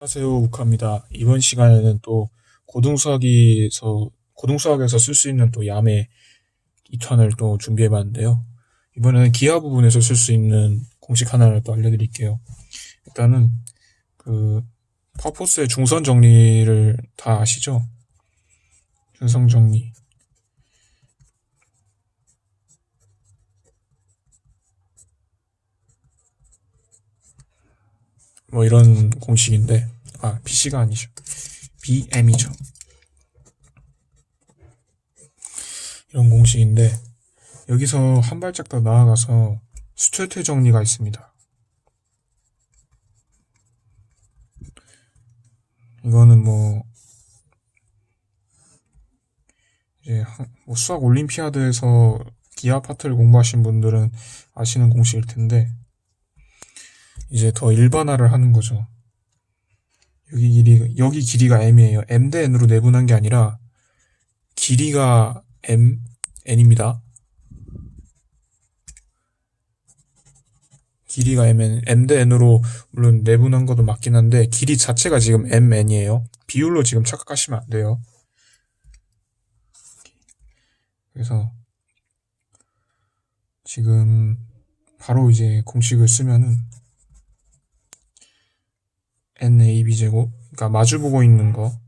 안녕하세요, 우카입니다. 이번 시간에는 또 고등수학에서 고등수학에서 쓸 수 있는 또 야매 2탄을 또 준비해 봤는데요. 이번에는 기하 부분에서 쓸 수 있는 공식 하나를 또 알려드릴게요. 일단은 그 파포스의 중선 정리를 다 아시죠? 중선 정리. 뭐 이런 공식인데 아 BC가 아니죠. BM이죠. 이런 공식인데 여기서 한 발짝 더 나아가서 수퇴퇴 정리가 있습니다. 이거는 뭐 이제 한- 뭐 수학 올림피아드에서 기하 파트를 공부하신 분들은 아시는 공식일 텐데 이제 더 일반화를 하는 거죠. 여기 길이 여기 길이가 m이에요. m 대 n으로 내분한 게 아니라 길이가 m n입니다. 길이가 m n m 대 n으로 물론 내분한 것도 맞긴 한데 길이 자체가 지금 m n이에요. 비율로 지금 착각하시면 안 돼요. 그래서 지금 바로 이제 공식을 쓰면은 NAB 제곱 그러니까 마주 보고 있는 거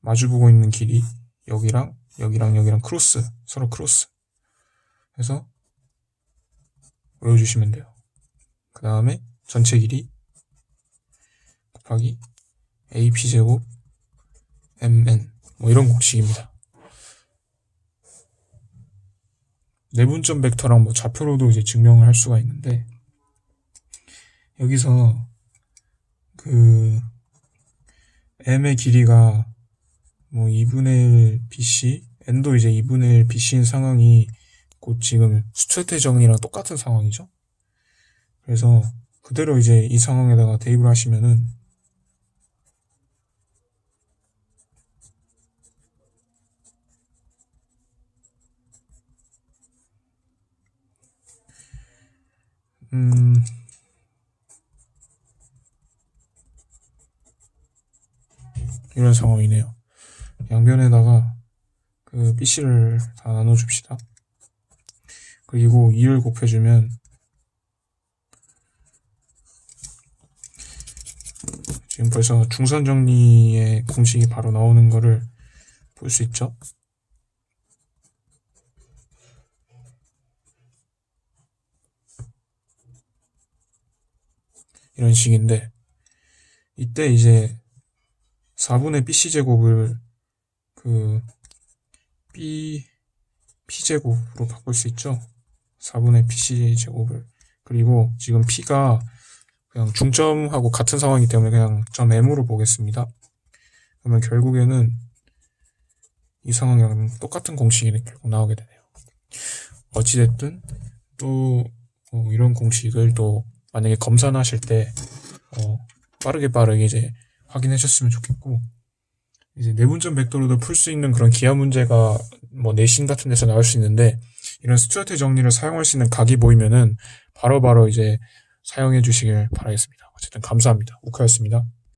마주 보고 있는 길이 여기랑 여기랑 여기랑 크로스 서로 크로스. 해서 외워주시면 돼요. 그 다음에 전체 길이 곱하기 AP 제곱 MN 뭐 이런 공식입니다. 내분점 벡터랑 뭐 좌표로도 이제 증명을 할 수가 있는데 여기서 그 m의 길이가 뭐 2분의 1 bc, n도 이제 2분의 1 bc인 상황이 곧 지금 수퇴퇴 정리랑 똑같은 상황이죠. 그래서 그대로 이제 이 상황에다가 대입을 하시면은 음 이런 상황이네요. 양변에다가 그 BC를 다 나눠줍시다. 그리고 2를 곱해주면 지금 벌써 중선 정리의 공식이 바로 나오는 거를 볼 수 있죠. 이런 식인데 이때 이제 4분의 BC 제곱을 그 B P 제곱으로 바꿀 수 있죠. 4분의 BC 제곱을 그리고 지금 P가 그냥 중점하고 같은 상황이기 때문에 그냥 점 M으로 보겠습니다. 그러면 결국에는 이 상황이랑 똑같은 공식이 결국 나오게 되네요. 어찌됐든 또 어, 이런 공식을 또 만약에 검사나 하실 때 어, 빠르게 빠르게 이제 확인하셨으면 좋겠고 이제 내분점 벡터로도 풀 수 있는 그런 기하 문제가 뭐 내신 같은 데서 나올 수 있는데 이런 스튜어트 정리를 사용할 수 있는 각이 보이면은 바로바로 이제 사용해 주시길 바라겠습니다. 어쨌든 감사합니다. 우카였습니다.